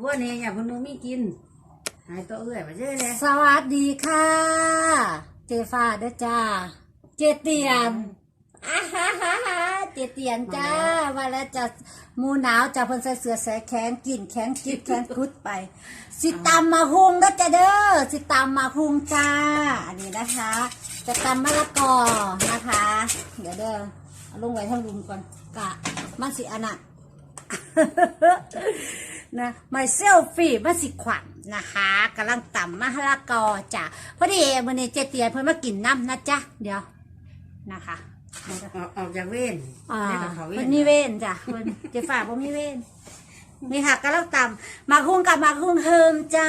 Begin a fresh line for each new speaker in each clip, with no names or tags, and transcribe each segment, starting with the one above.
พวกนี้อย่าเพิ่นบ่มีกิน หายตัวเอื้อยมาเจ้เลย
สวัสดีค่ะ เจฟ้าเด้อจ้า เจเตียนอ่าฮ่าฮ่าฮ่าเจเตียนจ้าว่าแล้วจะหมูหนาวจะเพิ่นใส่เสื้อแสแขนกินแขนกิดแขนคุดไป สิตำมมาหุงเด้อจ้าเด้อสิตำมมาหุงจ้า อันนี้นะคะ จะตำมะละกอนะคะ เดี๋ยวเด้อเอาลงไว้ทั้งรุมก่อนกะมันสิอันน่ะ นะไม่เซลฟี่มาสิขวัญนะคะกำลังต่ำมะละกอจ้ะพอดีวันนี้เจเตียนเพิ่นมากินน้ำนะจ๊ะเดี๋ยวนะคะ
ออกออกจากเว้น
อ่า
ได้กับเขาเว้
เพิ่
น
นมีเว้นจ้ะเพิ่นเจะฝากบ่มีเว้นนี่ค่ะกำลังต่ำมาคุ้งกับมาคุ้งเฮิมจ้า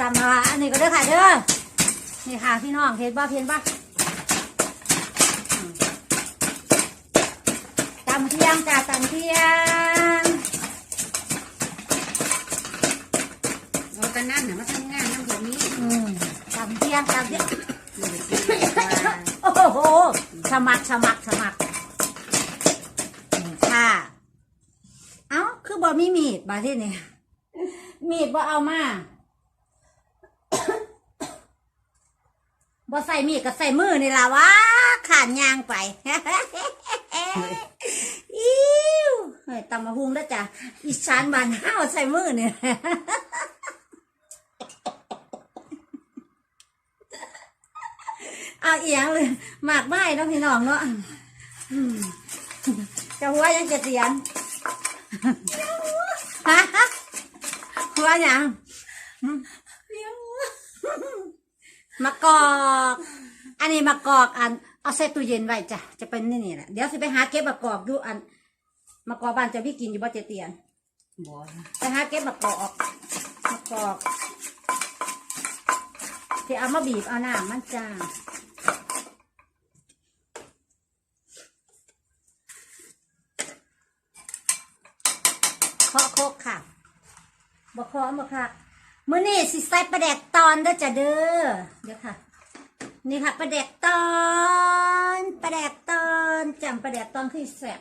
ต่ำมาอันนี้ก็เด้อค่ะเด้อนี่ค่ะพี่น้องเห็นบ่เห็นบ่อืมตำเที่ยงจ้ะตำเที่ยง
เอาแต่นั่นน่ะมาทำงานนั่นแบบนี้
อืมตำเที่ยงตำเที่ยง
อยู่ในที่ว่า
โอ้โหสมัครสมัครสมัครนี่ค่ะ เอ้า คือบ่มีมีดมาที่นี่มีดบ่เอามาบ่ใส่มีดก็ใส่มือนี่ล่ะวะขานยางไปอิ้วเฮ้ย ตำมาหุงแล้วจ้ะอีสานบานห้าวใส่มือเนี่ยเอาเอียงเลยหมากไม้เนาะพี่น้องเนาะจะหัวยังจะเตียนฮะหัวยังมะกอก อันนี้มะกอกอันเอาใส่ตู้เย็นไว้จ้ะจะเป็นนี่นี่แหละเดี๋ยวสิไปหาเก็บมะกอกดูอัน มะกอกบ้านจะพี่กินอยู่บ่เจเตียน
บ่
ไปหาเก็บมะกอกมะกอกที่เอามาบีบเอาน้ำมันจ้าเคาะโคกค่ะบ่เคาะบ่ค่ะมื้อนี้สิใส่ปลาแดกตอนเด้อจ้ะเด้อเดี๋ยวค่ะ นี่ค่ะปลาแดกตอนปลาแดกตอนจำปลาแดกตอนคือแซ่บ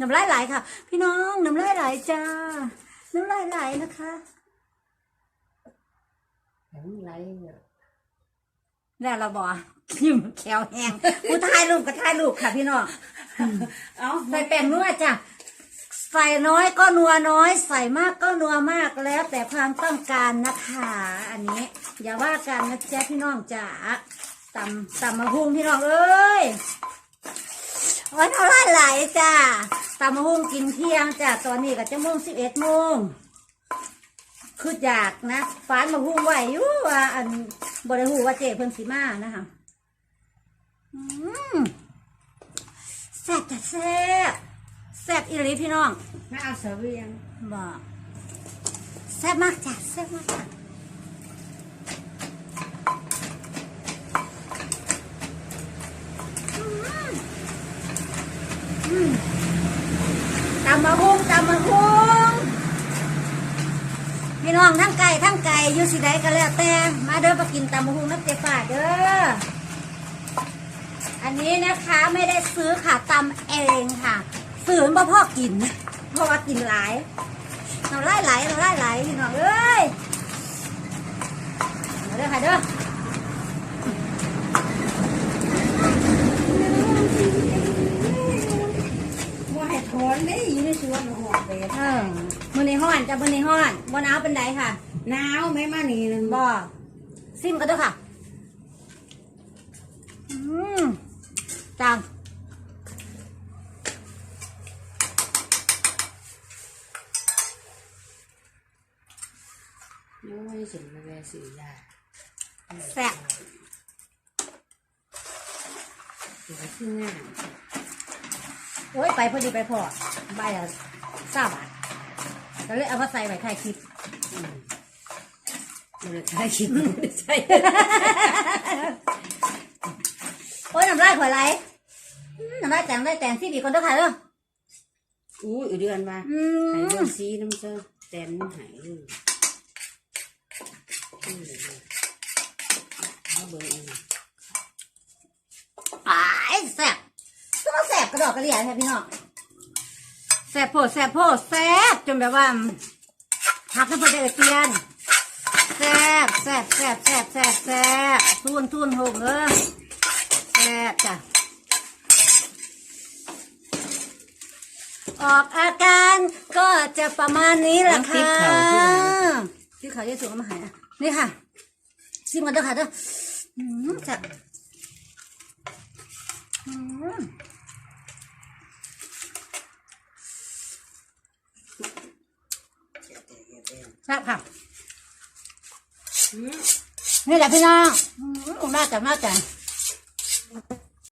น้ำลายไหลค่ะ พี่น้องน้ำลายไหลจ้า น้ำลายไหลนะคะ
แต่มึงไรเนี่ย
แล้วเราบอกยิ้มแขวแห้งกูถ่ายรูปก็ถ่ายรูปค่ะ พี่น้อง
เอ้า
ใส่แป้งนัวจ้ะใส่น้อยก็นัวน้อย ใส่มากก็นัวมากแล้ว แต่ความต้องการนะคะ อันนี้ อย่าว่ากันนะจ๊ะพี่น้องจ๋าตำตำมะฮุงพี่น้องเอ้ย วันเท่าไรไหลจ้ะตำมะฮุงกินเที่ยงจ้ะตอนนี้ก็จะโมงสิบเอ็ดโมงคืออยากนะฟานมะฮุงไหวอยู่ว่าอันบริหูว่าเจเพิ่นสีมานะคะอืมแซ่บจ้ะแซ่บแซ่บอีหลีพี่น้อง
มาเอาเสบียง
บอกแซ่บมากจ้ะแซ่บมากจ้ะอืมอืมตำมะฮุงตำมะฮุง พี่น้องทั้งไก่ทั้งไก่อยู่สิใดก็แล้วแต่มาเด้อมากินตำมะฮุงนักเจ๊ฝ่าเด้ออันนี้นะคะไม่ได้ซื้อค่ะตำเองค่ะซื้อมาพ่อกิน เพราะว่ากินหลายเราไล่ไหลเราไล่ไหลพี่น้องเอ้ยมาเด้อค่ะเด้อ
ว่าให้ถอนได้อยู่ในสวนหัวเด็ด
เออมื อในห้อนจะมือในห้อนบนหนาวเป็นไดค่ะ
หนาวไหมมานี่นึง
บ่ซิมกันเด้อค่ะ อืมจัง
โอ้ยสิมาแวะซื้อยา
แซ่บ
เดี๋ยวขึ้นงาน
โอ้ยไปพอดีไปพอใบละสามบาท ก็เลยเอามาใส่ไว้ถ่ายคลิป
อืมเดี๋ยวใช้คิดไม่ใช่
โอ้ยน้ำลายข่อยไหลอืมน้ำลายแต่งได้แต่งที่บีคนเด้อค่ะเด้อ
อู้ยเดือนมา
อื
หาย
ม
เดือนซีน้ำเจ้าแตนมันหายเลยอืมเอาเบอร์เอง
อ้ายแซ่บมาแสบกระดอกกระเดียใช่พี่น้อง แสบโพดแสบโพดแสบจนแบบว่าหักน้ำพอได้เตียนแสบแสบแสบแสบแสบแสบทุนทุนหกเออแสบจ้ะออกอาการก็จะประมาณนี้แหละค่ะที่เขาจะสูงมาใหายนี่ค่ะซิมกันเด้อค่ะเด้ออืมแสบ อืม แซ่บค่ะนี่แหละพี่น้องอืมน่าจะน่าจะ